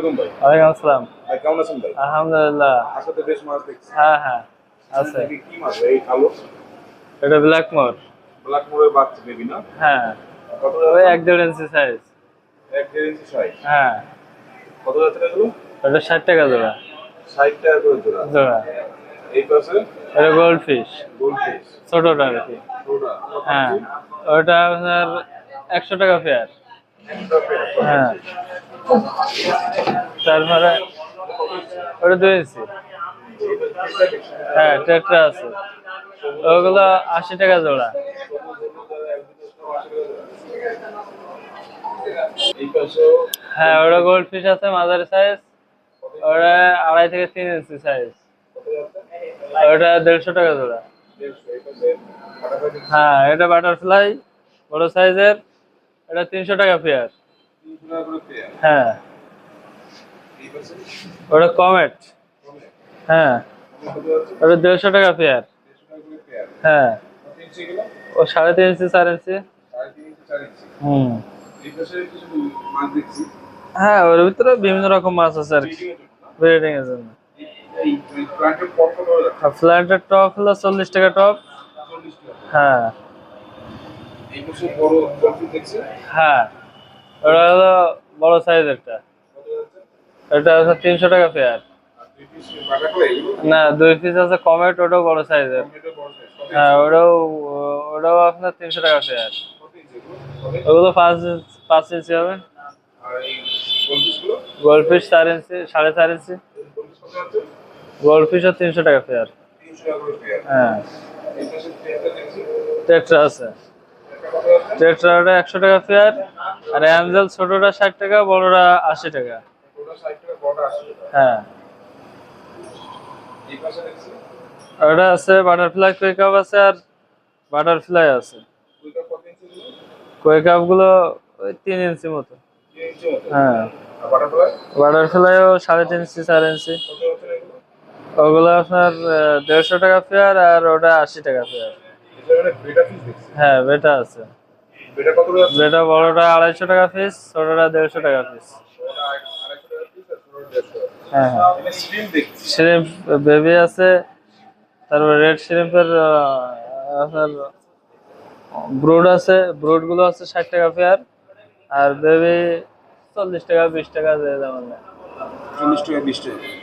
আসসালাম ভাই। ওয়ালাইকুম আসসালাম। ভাই কেমন আছেন ভাই? আলহামদুলিল্লাহ। আসলে তো বেশ মাছ দেখছি। হ্যাঁ হ্যাঁ আছে। কি মাছ এই কালো? এটা ব্ল্যাক মোর। ব্ল্যাক মোড়ের বাচ্চা বেবি না? হ্যাঁ। কত ওই এক দেড় ইঞ্চি সাইজ এক দেড় ইঞ্চি সাইজ হ্যাঁ। কত এগুলো? ষাট টাকা জোড়া। ষাট টাকা করে জোড়া। জোড়া। এই পাশে? এটা গোল্ড ফিশ গোল্ড ফিশ ছোটটা আর কি। হ্যাঁ। ওটা আপনার একশো টাকা ফেয়ার হ্যাঁ। তারপরে ওটা দুই ইঞ্চি। হ্যাঁ টেট্রা আছে। ওগুলো আশি টাকা জোড়া। হ্যাঁ ওটা গোল্ড ফিশ আছে, মাঝারি সাইজ ওটা আড়াই থেকে তিন ইঞ্চি সাইজ ওটা দেড়শো টাকা জোড়া। হ্যাঁ এটা বাটারফ্লাই বড় সাইজের এটা তিনশো টাকা পেয়ার হ্যাঁ। ওটা কমেট। হ্যাঁ। ওটা দেড়শো টাকা পেয়ার হ্যাঁ। ও সাড়ে তিন ইঞ্চি চার ইঞ্চি। হুম। হ্যাঁ ওর ভিতরে বিভিন্ন রকম মাছ আছে আর কি। ব্রিডিং এর জন্য। ফ্ল্যাটের টপ হলো চল্লিশ টাকা টপ হ্যাঁ। হ্যাঁ। ওটা হলো বড় যাচ্ছে এটা হচ্ছে তিনশো টাকা পেয়ার না, দুই পিস আছে কমেট ওটাও বড় সাইজের হ্যাঁ ওটাও ওটাও আপনার তিনশো টাকা পেয়ার ওগুলো পাঁচ পাঁচ ইঞ্চি হবে। আর গোল্ড ফিশ চার ইঞ্চি, সাড়ে চার ইঞ্চি। গোলফিশ কত গোল্ড ফিশও তিনশো টাকা পেয়ার হ্যাঁ। টেট্রা আছে। এটা টেট্রা ওটা একশো টাকা পেয়ার আর অ্যাঞ্জেল ছোটটা ষাট টাকা বড়টা আশি টাকা। হ্যাঁ। এই পাশে দেখছি ওটা আছে বাটারফ্লাই কুইকাপ আছে আর বাটারফ্লাই আছে। কুইকাপগুলো ওই তিন ইঞ্চি মতো। হ্যাঁ। বাটারফ্লাইও সাড়ে তিন ইঞ্চি চার ইঞ্চি। ওগুলো আপনার দেড়শো টাকা পেয়ার আর ওটা আশি টাকা দেখছি। হ্যাঁ বেটা আছে। বেটা বড়টা আড়াইশো টাকা পিস ছোটটা দেড়শো টাকা পিস হ্যাঁ হ্যাঁ। শ্রিম্প বেবি আছে তারপর রেড শ্রিম্পের আপনার ব্রুড আছে ব্রুডগুলো আছে ষাট টাকা পেয়ার আর বেবি চল্লিশ টাকা বিশ টাকা দিয়ে নেয়। চল্লিশ টাকা বিশ টাকা।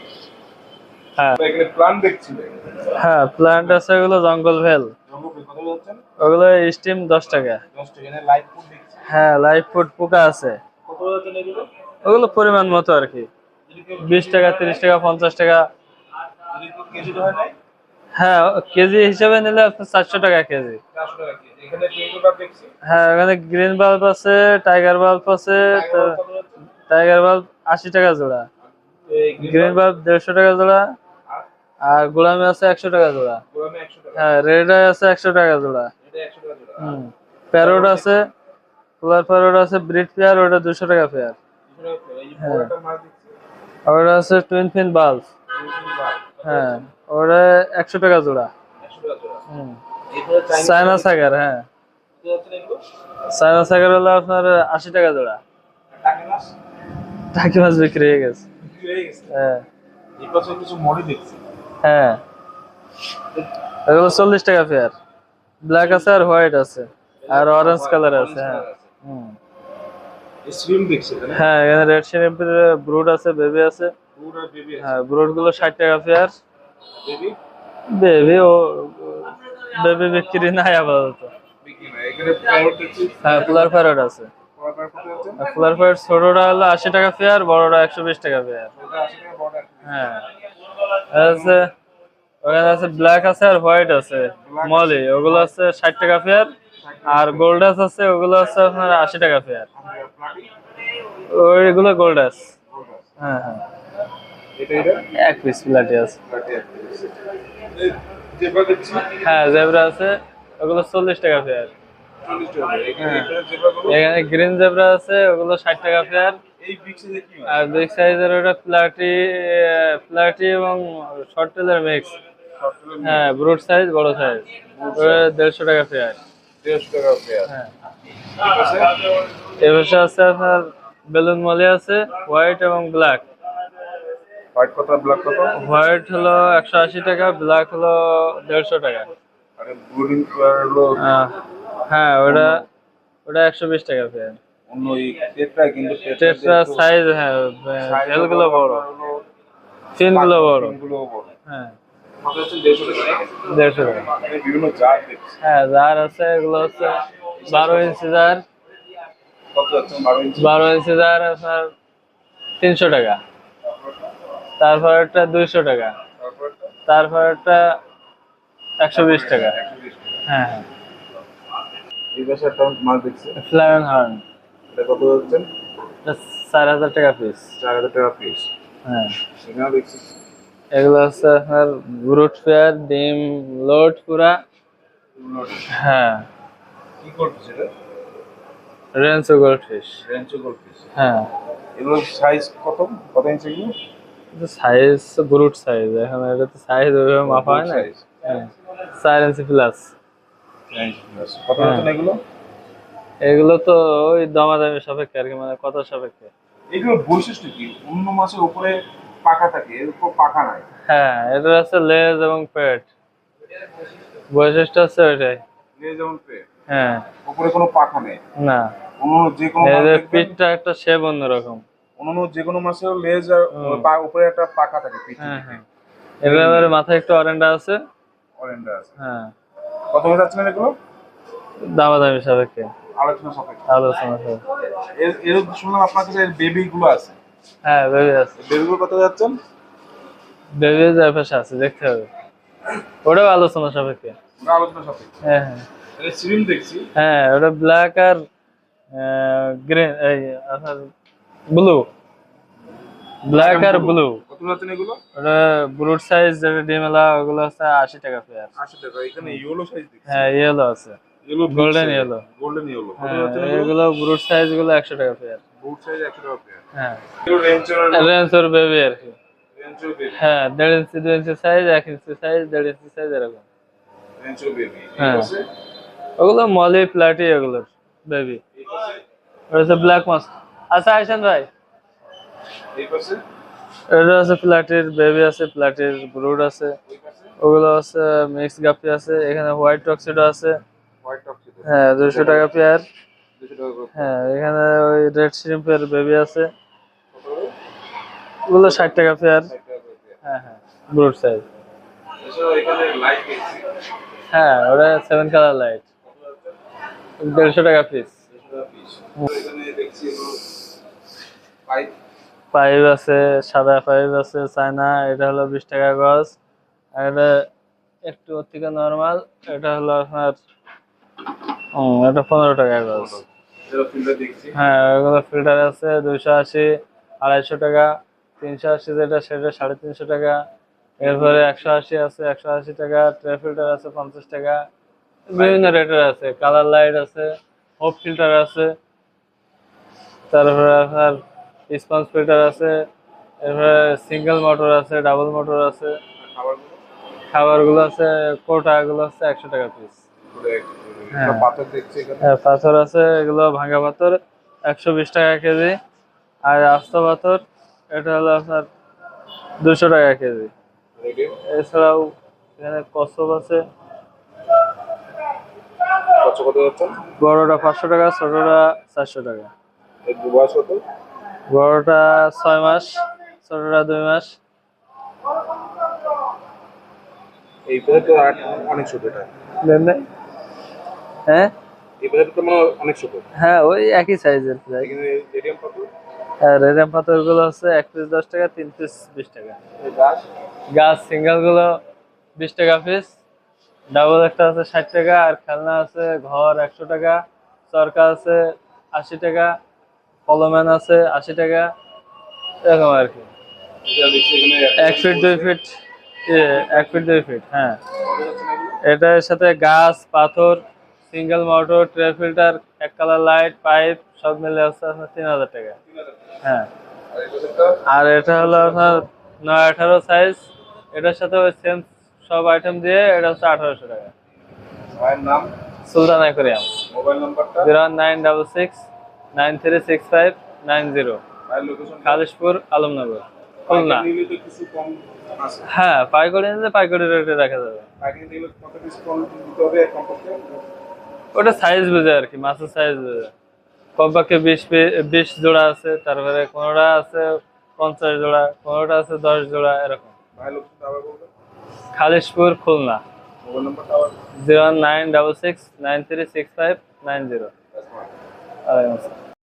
হ্যাঁ। এখানে হ্যাঁ প্লান্ট আছে ওগুলো জঙ্গল ভেল। ওগুলো স্টিম দশ টাকা। হ্যাঁ লাইফ ফুড পোকা আছে। ওগুলো পরিমাণ মতো আর কি। বিশ টাকা তিরিশ টাকা পঞ্চাশ টাকা। হয় কেজি হিসাবে নিলে আপনার চারশো টাকা কেজি। হ্যাঁ ওখানে গ্রিন বাল্ব আছে টাইগার বাল্ব আছে টাইগার বাল্ব আশি টাকা জোড়া। গ্রিন বাল্ব দেড়শো টাকা জোড়া। আর গোলামি আছে একশো টাকা জোড়া। হ্যাঁ রেড আই আছে একশো টাকা জোড়া। হুম প্যারোট আছে পোলার প্যারোট আছে ব্রিড পেয়ার ওটা দুশো টাকা পেয়ার। দুশো টাকা করে। এই যে বড় একটা মাছ দেখছি আর ওটা আছে টুইন ফিন বাল্ব হ্যাঁ ওটা একশো টাকা জোড়া। হুম। চায়না সাগার হ্যাঁ। চায়না সাগার হলো আপনার আশি টাকা জোড়া। টাকি মাছ? বিক্রি হয়ে গেছে। বিক্রি হয়ে হ্যাঁ। কিছু মরি দেখছি। হ্যাঁ। এগুলো চল্লিশ টাকা পেয়ার ব্ল্যাক আছে আর হোয়াইট আছে। আর অরেঞ্জ কালার আছে হ্যাঁ। হুম। স্ট্রিম দেখছি এখানে। হ্যাঁ এখানে রেড শিরিম্পের ব্রুড আছে বেবি আছে। আছে। হ্যাঁ ব্রুডগুলো ষাট টাকা পেয়ার বেবি ও বেবি বিক্রি নাই আপাতত। হ্যাঁ আছে। ছোটটা হলো আশি টাকা পেয়ার বড়টা একশো বিশ টাকা পেয়ার হ্যাঁ। আছে ওখানে আছে ব্ল্যাক আছে আর হোয়াইট আছে। মলি ওগুলো আছে ষাট টাকা পেয়ার আর গোল্ডাস আছে ওগুলো আছে আপনার আশি টাকা প্লাটি ওইগুলো গোল্ডাস হ্যাঁ হ্যাঁ। এক পিস প্লাটি আছে। জেব্রা হ্যাঁ জেব্রা আছে ওগুলো চল্লিশ টাকা করে। এখানে গ্রিন জেব্রা আছে ওগুলো ষাট টাকা পেয়ার আর বিগ সাইজের ওটা প্লাটি প্লাটি এবং শর্ট টেলের মিক্স হ্যাঁ ব্রুড সাইজ বড় সাইজ দেড়শো টাকা পেয়ার দেড়শো টাকা পেয়ার হ্যাঁ। ঠিক আছে? পাশে আছে আপনার বেলুন মলি আছে হোয়াইট এবং ব্ল্যাক হোয়াইট কত ব্ল্যাক কত? হোয়াইট হলো একশো আশি টাকা ব্ল্যাক হলো দেড়শো টাকা। আরে ব্লুডিং হলো হ্যাঁ ওটা ওটা একশো বিশ টাকা টেট্রা কিন্তু টেট্রা সাইজ হ্যাঁ বড়। বড়। হ্যাঁ। দেড়শো টাকা। জার হ্যাঁ আছে এগুলো হচ্ছে বারো ইঞ্চি যার বারো ইঞ্চি বারো ইঞ্চি যার আপনার তিনশো টাকা। তারপর একটা দুইশো টাকা। তারপর একটা একশো বিশ টাকা। হ্যাঁ হ্যাঁ। ফ্লাইন হর্ন এটা কত যাচ্ছে চার হাজার টাকা পিস চার হাজার টাকা পিস হ্যাঁ। এখানে দেখছি। এগুলো হচ্ছে আপনার ব্রুট ফেয়ার ডিম লোড পুরা। হ্যাঁ। কি করবে সেটা ranchu gold fish ranchu gold fish হ্যাঁ। এগুলোর সাইজ কত? কত ইঞ্চি সাইজ ব্রুট সাইজ এখন এটা তো সাইজ ওইভাবে মাপা হয় না। হ্যাঁ। চার ইঞ্চি প্লাস কত। এগুলো? এগুলো তো ওই দামাদামি সাপেক্ষে আর কি মানে কত সাপেক্ষে। এগুলোর বৈশিষ্ট্য কি? অন্য মাছের উপরে পাকা থাকে এর উপর পাকা নাই? হ্যাঁ এটা হচ্ছে লেজ এবং পেট। বৈশিষ্ট্য হচ্ছে ওইটাই। লেজ যেমন পেট? হ্যাঁ। উপরে কোনো পাখা নেই? না। অন্য যে কোনো এদের পিঠটা একটা শেপ অন্যরকম। অন্য যে কোনো মাছের লেজ আর উপরে একটা পাকা থাকে পিঠে হ্যাঁ হ্যাঁ। আবার মাথায় একটু অরেন্ডা আছে। অরেন্ডা আছে। হ্যাঁ। কত এগুলো? দামাদামি সাপেক্ষে। আলোচনা সাপেক্ষে। আলোচনা এর এর শুনলাম আপনার কাছে বেবি গুলো আছে। হ্যাঁ বেবি আছে। বেবি গুলো কত যাচ্ছেন? বেবি যার পাশে আছে দেখতে হবে। ওটাও আলোচনা সাপেক্ষে। আলোচনা সাপেক্ষে। হ্যাঁ হ্যাঁ। এটা সিরিম দেখছি। হ্যাঁ ওটা ব্ল্যাক আর গ্রিন এই আপনার ব্লু ব্ল্যাক আর ব্লু কত যাচ্ছেন এগুলো? ওটা ব্রুট সাইজ যেটা ডিমেলা ওগুলো আশি টাকা পেয়ার আশি টাকা এখানে ইয়েলো সাইজ হ্যাঁ ইয়েলো আছে। গোল্ডেন ইয়েলো কত হ্যাঁ এগুলো? এগুলো ব্রুট সাইজগুলো একশো টাকা পেয়ার বুট সাইজ একশো টাকা পেয়ার হ্যাঁ। এগুলো বেবি আর কি। রেঞ্চের বেবি হ্যাঁ দেড় ইঞ্চি দু ইঞ্চি সাইজ এক ইঞ্চি সাইজ দেড় ইঞ্চি সাইজ এরকম। রেঞ্চের বেবি হ্যাঁ। ওগুলো মলি প্লাটি এগুলোর বেবি ওটা হচ্ছে ব্ল্যাক মাস্ক আচ্ছা আইসেন ভাই। এই পাশে? এটা আছে প্লাটির বেবি আছে প্লাটির ব্রুড আছে। ওগুলো আছে মিক্স গাপি আছে এখানে হোয়াইট টক্সিডো আছে। হ্যাঁ দুশো টাকা পেয়ার। হ্যাঁ এখানে ওই রেড শ্রিম্পের বেবি আছে। ওগুলো ষাট টাকা পেয়ার। হ্যাঁ হ্যাঁ ব্রুড সাইজ। হ্যাঁ ওটা সেভেন কালার লাইট। দেড়শো টাকা পিস। পাইপ। আছে সাদা পাইপ আছে চায়না এটা হলো বিশ টাকা গজ। আর এটা একটু থেকে নর্মাল এটা হলো আপনার এটা পনেরো টাকা ফিল্টার হ্যাঁ ফিল্টার আছে দুইশো আশি আড়াইশো টাকা তিনশো আশি যেটা সেটা সাড়ে তিনশো টাকা। এরপরে একশো আশি আছে একশো আশি টাকা ট্রে ফিল্টার আছে পঞ্চাশ টাকা। বিভিন্ন রেটের আছে কালার লাইট আছে হোপ ফিল্টার আছে। তারপরে আপনার স্পঞ্জ ফিল্টার আছে এরপরে সিঙ্গেল মোটর আছে ডাবল মোটর আছে। খাবারগুলো? আছে কোটাগুলো আছে একশো টাকা পিস পাথর দেখছি হ্যাঁ পাথর আছে এগুলো ভাঙা পাথর একশো বিশ টাকা কেজি। আর আস্ত পাথর এটা হলো আপনার দুশো টাকা কেজি। এছাড়াও এখানে কসব আছে। বড়টা পাঁচশো টাকা ছোটটা চারশো টাকা। বড়টা ছয় মাস ছোটটা দুই মাস। এই অনেক ছোট এটা। দেন নাই? হ্যাঁ? হ্যাঁ ওই একই সাইজের আর রেডিয়াম পাথরগুলো হচ্ছে এক পিস দশ টাকা তিন পিস বিশ টাকা। গাছ? সিঙ্গেলগুলো বিশ টাকা পিস ডাবল একটা আছে ষাট টাকা আর খেলনা আছে ঘর একশো টাকা চরকা আছে আশি টাকা কলম্যান আছে আশি টাকা এরকম আর কি। এক ফিট দুই ফিট এক ফিট দুই ফিট হ্যাঁ। এটার সাথে গাছ পাথর সিঙ্গেল মোটর ট্রে ফিল্টার এক কালার লাইট পাইপ সব মিলে হচ্ছে আপনার তিন হাজার টাকা। হ্যাঁ। আর এটা হলো আপনার নয় আঠারো সাইজ এটার সাথে ওই সেম সব আইটেম দিয়ে এটা হচ্ছে আঠারোশো টাকা। নাম? সুলতান অ্যাকোরিয়াম। মোবাইল নাম্বারটা? Zero nine double six nine three six five nine zero. Khalishpur Alamnagar Khulna. হ্যাঁ পাইকারি নিলে পাইকারি রেটে রাখা যাবে। ওটা সাইজ বুঝে আর কি মাছের সাইজ বুঝে। কমপক্ষে বিশ বিশ জোড়া আছে তারপরে কোনোটা আছে পঞ্চাশ জোড়া কোনোটা আছে দশ জোড়া এরকম। Khalishpur Khulna. Zero nine double six nine three six five nine zero.